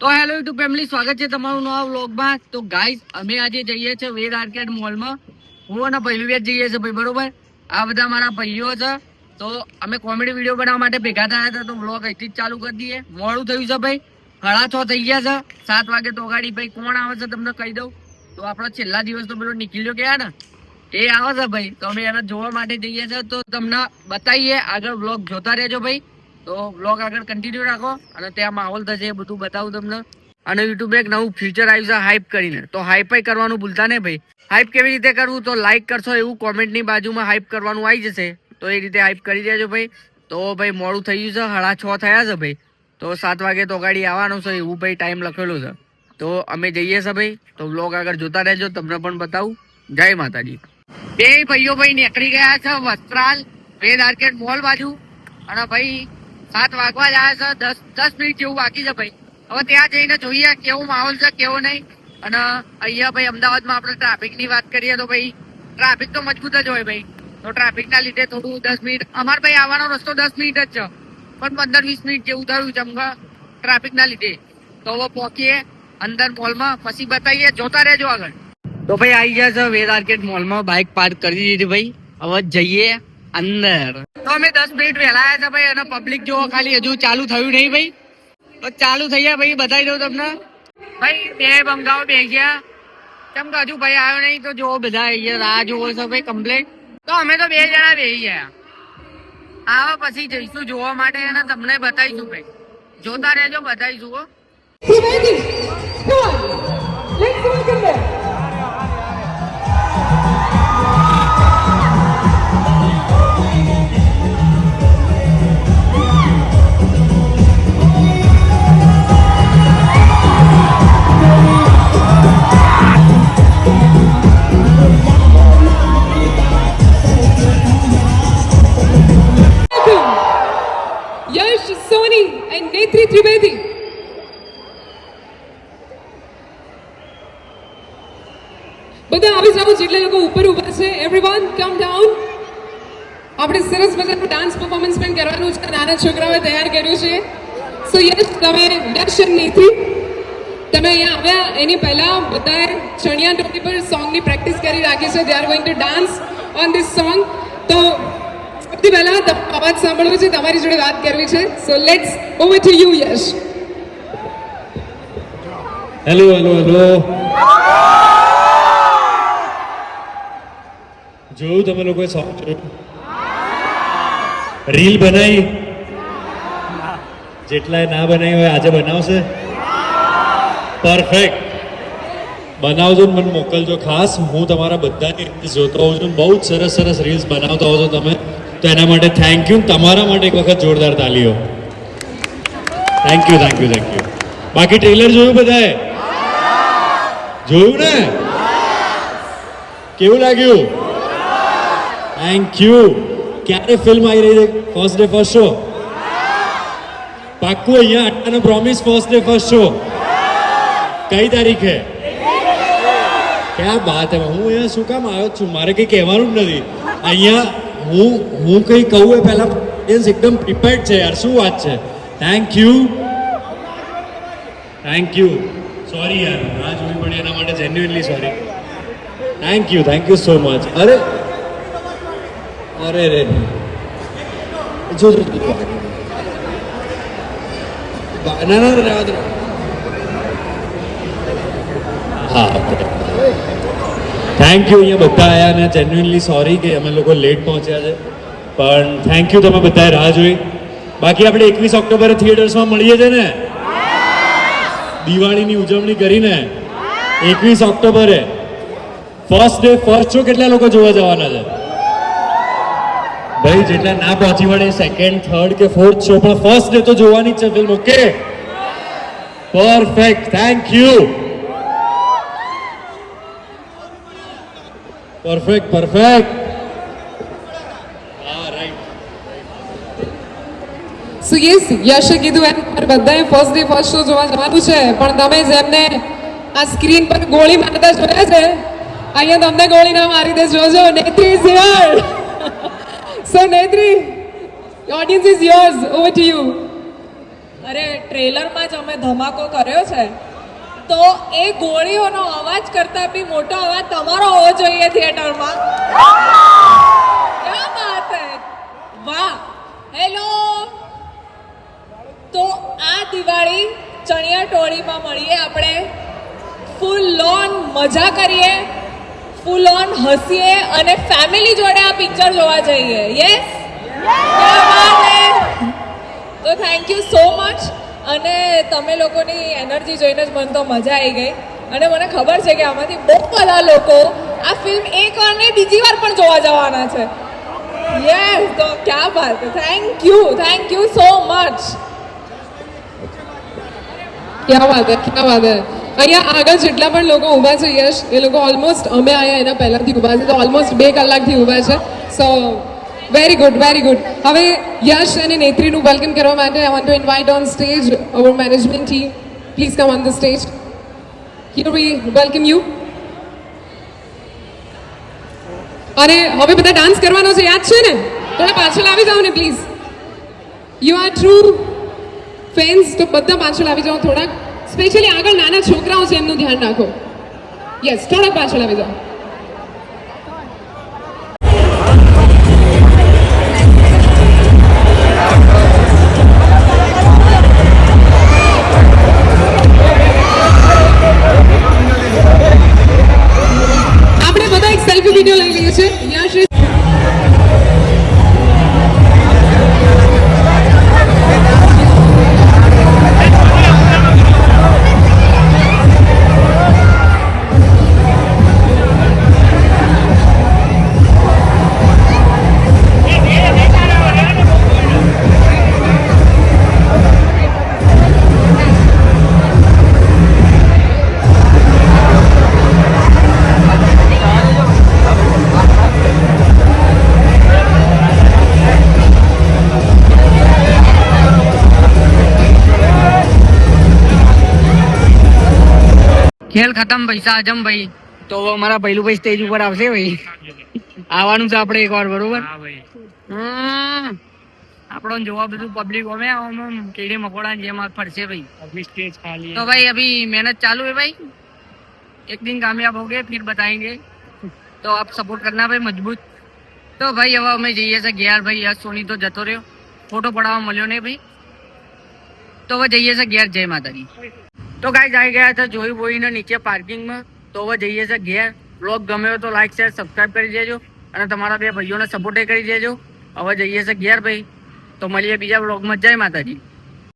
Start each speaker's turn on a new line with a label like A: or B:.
A: તો hello YouTube family સ્વાગત છે તમારું નવા વ્લોગમાં. તો ગાઈસ અમે આજે જઈએ છીએ વેદ આર્કેડ મોલમાં. હું અને પહેલું વેદ જઈએ છીએ ભાઈ, બરોબર? આ બધા મારા ભાઈઓ છે. તો અમે કોમેડી વીડિયો બનાવવા માટે ભેગા થયા હતા. તો વ્લોગ અહીંથી જ ચાલુ કરી દઈએ. મોડું થયું છે ભાઈ. સાડા છ થઈ ગયા છે. સાત વાગે તો ગાડી, ભાઈ, કોણ આવે છે તમને કહી દઉં? તો આપણો છેલ્લા દિવસ તો પેલો નીકળ્યો ગયા ને? એ આવે છે ભાઈ. તો અમે એને જોવા માટે જઈએ છીએ. તો તમને બતાવીએ. આગળ વ્લોગ જોતા રહેજો ભાઈ. તો વ્લોગ આગળ કન્ટિન્યુ રાખો અને ત્યાં માહોલ થશે એ બધું બતાવું તમને. અને યુટ્યુબ એક નવું ફ્યુચર આવ્યું છે હાઇપ કરીને. તો હાઈપાઈ કરવાનું ભૂલતા નહીં ભાઈ. હાઇપ કેવી રીતે કરવું? તો લાઈક કરશો એવું કોમેન્ટની બાજુમાં હાઇપ કરવાનું આવી જશે. તો એ રીતે હાઇપ કરી દેજો ભાઈ. તો ભાઈ મોડું થઈ ગયું છે. હળા છ થયા છે ભાઈ. તો સાત વાગે તો ગાડી આવવાનું છે. એવું ભાઈ ટાઈમ લખેલું છે. તો અમે જઈએ છે ભાઈ. તો વ્લોગ આગળ જોતા રહેજો. તમને પણ બતાવું. જય માતાજી. બે ભાઈઓ ભાઈ નીકળી ગયા છે વસ્ત્રાલ. વેદ આર્કેડ મોલ બાજુ. અને ભાઈ સાત વાગવા જ આવ્યા છે, દસ દસ મિનિટ જેવું બાકી છે ભાઈ. હવે ત્યાં જઈને જોઈએ કેવો માહોલ છે, કેવો નહીં. અને અહીંયા ભાઈ અમદાવાદમાં આપણે ટ્રાફિકની વાત કરીએ તો ભાઈ, ટ્રાફિક તો મજબૂત જ હોય ભાઈ. તો ટ્રાફિકના લીધે થોડું દસ મિનિટ, અમારે ભાઈ આવવાનો રસ્તો દસ મિનિટ જ છે. પણ પંદર, વીસ મિનિટ જેવું થયું છે અમગા ટ્રાફિકના લીધે. તો હવે પહોંચીએ અંદર મોલમાં, પછી બતાવીએ, જોતા રહેજો આગળ. તો ભાઈ આવી ગયા છે, વેદ આર્કેટ મોલમાં બાઇક પાર્ક કરી દીધી ભાઈ. હવે જઈએ. અંદર. તો અમે દસ મિનિટ વહેલા આવ્યા છે ભાઈ અને પબ્લિક જોવો ખાલી હજુ ચાલુ થયું નહીં ભાઈ. તો ચાલુ થઈ ગયા ભાઈ બતાવી દઉં તમને. ભાઈ બે બંગાઓ બે ગયા. કેમ કે હજુ ભાઈ આવ્યો નહીં તો જોવો બધા આવી ગયા રાહ જોવો છે ભાઈ કમ્પ્લેટ તો અમે તો બે જણા બેસી ગયા. આવો પછી જઈશું જોવા માટે અને તમને બતાવીશું ભાઈ. જોતા રહેજો
B: come on, let's go, them. Welcome, બધા આવી જાઓ જેટલા લોકો ઉપર ઊભા છે. એવરીવન કમ ડાઉન આપણે સરસ મજાનું ડાન્સ પરફોર્મન્સ પણ કરવાનું છે. નાના છોકરાઓએ તૈયાર કર્યું છે. સો યસ તમે યશ નીતિ તમે અહીંયા આવ્યા, એની પહેલાં બધાએ ચણિયા ટોપી પર સોંગની પ્રેક્ટિસ કરી રાખી છે. They are going to dance on this song તો સૌથી પહેલાં અવાજ સાંભળવો છે, તમારી જોડે વાત કરવી છે. So let's over to you Yash
C: hello hello hello જોયું તમે લોકોએ સોંગ જોયું. રીલ બનાવી? જેટલાએ ના બનાવી હોય આજે બનાવશે? પરફેક્ટ બનાવજો ને મને મોકલજો ખાસ. હું તમારા બધાની રીલ્સ જોતો હોઉં છું બહુ જ સરસ સરસ રીલ્સ બનાવતા હો છો તમે. તો એના માટે થેન્ક યુ તમારા માટે એક વખત જોરદાર તાલીઓ. Thank you thank you thank you બાકી ટ્રેલર જોયું બધાએ? જોયું ને? કેવું લાગ્યું? થેન્ક યુ ક્યારે ફિલ્મ આવી રહી છે? ફર્સ્ટ ડે ફર્સ્ટ શો પાક્કું અહીંયા અટ્ટાનો promise first day first show કઈ તારીખે? ક્યાં વાત હે હું અહીંયા શું કામ આવ્યો છું? મારે કંઈ કહેવાનું જ નથી. અહીંયા હું હું કંઈ કહું એ પહેલાં ઓડિયન્સ એકદમ પ્રિપેર્ડ છે યાર. શું વાત છે? Thank you thank you sorry યાર, રાહ જોવી પડી એના માટે genuinely sorry thank you thank you so much અરે અરે રે. જો જો જો. ના ના રહેવા દો. હા થેન્ક યુ અહીંયા બધા આવ્યા અને જેન્યુઅનલી સોરી કે અમે લોકો લેટ પહોંચ્યા છે. પણ થેન્ક યુ તમે બધાએ રાહ જોઈ. બાકી આપણે એકવીસ ઓક્ટોબરે થિયેટર્સમાં મળીએ છીએ ને? દિવાળીની ઉજવણી કરીને એકવીસ ઓક્ટોબરે. ફર્સ્ટ ડે ફર્સ્ટ શો કેટલા લોકો જોવા જવાના છે? ભાઈ જેટલા ના પહોંચી વળે સેકન્ડ થર્ડ કે ફોર્થ શો પણ ફર્સ્ટ ડે તો જોવાની જ છે film okay perfect thank you perfect perfect
B: so yes યશે કીધું એમ પર બધાએ ફર્સ્ટ ડે ફર્સ્ટ શો જોવા જવાનું છે, પણ તમે જેમને આ સ્ક્રીન પર ગોળી મારતા જોયા છે, અહીંયા તમને ગોળી ના મારી દે જોજો Netri here so Netri audience is yours over to you
D: અરે ટ્રેલરમાં જ અમે ધમાકો કર્યો છે. તો એ ગોળીઓનો અવાજ કરતાં બી મોટો અવાજ તમારો હોવો જોઈએ થિયેટરમાં ક્યાં વાત હે? વાહ. હેલો તો આ દિવાળી ચણિયા ટોળીમાં મળીએ આપણે. ફૂલ લોન મજા કરીએ. ફૂલ ઓન હસીએ અને ફેમિલી જોડે આ પિક્ચર જોવા જઈએ. યસ તો થેન્ક યુ સો મચ અને તમે લોકોની એનર્જી જોઈને જ મને તો મજા આવી ગઈ. અને મને ખબર છે કે આમાંથી બહુ બધા લોકો આ ફિલ્મ એક વાર નહીં, બીજી વાર પણ જોવા જવાના છે. યસ તો ક્યાં વાત. Thank you thank you so much
B: ક્યાં વાત ક્યાં વાત અહીંયા આગળ જેટલા પણ લોકો ઊભા છે, યશ, એ લોકો ઓલમોસ્ટ અમે અહીંયા એના પહેલાંથી ઊભા છે, તો ઓલમોસ્ટ બે કલાકથી ઊભા છે. So very good very good હવે યશ અને નેત્રીનું વેલકમ કરવા માટે I want to invite on stage our management team please come on the stage here we welcome you અને હવે બધા ડાન્સ કરવાનો છે, યાદ છે ને? થોડા પાછળ આવી જાઓ ને please you are true fans તો બધા પાછળ આવી જાઓ થોડાક. સ્પેશિયલી આગળ નાના છોકરાઓ છે એમનું ધ્યાન રાખો. યસ થોડાક પાછળ આવી જાઓ.
A: ખેલ ખતમ પૈસા હજમ ભાઈ. તો અમારા પહેલું ભાઈ સ્ટેજ ઉપર આવશે ભાઈ. આવવાનું છે આપણે એકવાર બરોબર? આપણો જોવા બધું પબ્લિક અમે કીડી મકોડા જેમ ફરશે ભાઈ. તો ભાઈ અભી મહેનત ચાલુ હે ભાઈ. એક દિન કામયાબ હોગે ફિર બતાએંગે તો આપ સપોર્ટ કરના ભાઈ મજબૂત. તો ભાઈ હવે અમે જઈએ છે ઘેર ભાઈ. યસ સોની તો જતો રહ્યો. ફોટો પડાવવા મળ્યો ને ભાઈ. તો હવે જઈએ છે ઘેર. જય માતાજી. તો ગાઈઝ આવી ગયા હતા જોઈ બોઈને નીચે પાર્કિંગમાં તો હવે જઈએ છીએ ઘેર. બ્લોગ ગમ્યો તો લાઈક શેર સબસ્ક્રાઈબ કરી દેજો. અને તમારા બે ભાઈઓને સપોર્ટે કરી દેજો. હવે જઈએ છે ઘેર ભાઈ. તો મળીએ બીજા બ્લોગમાં જય માતાજી.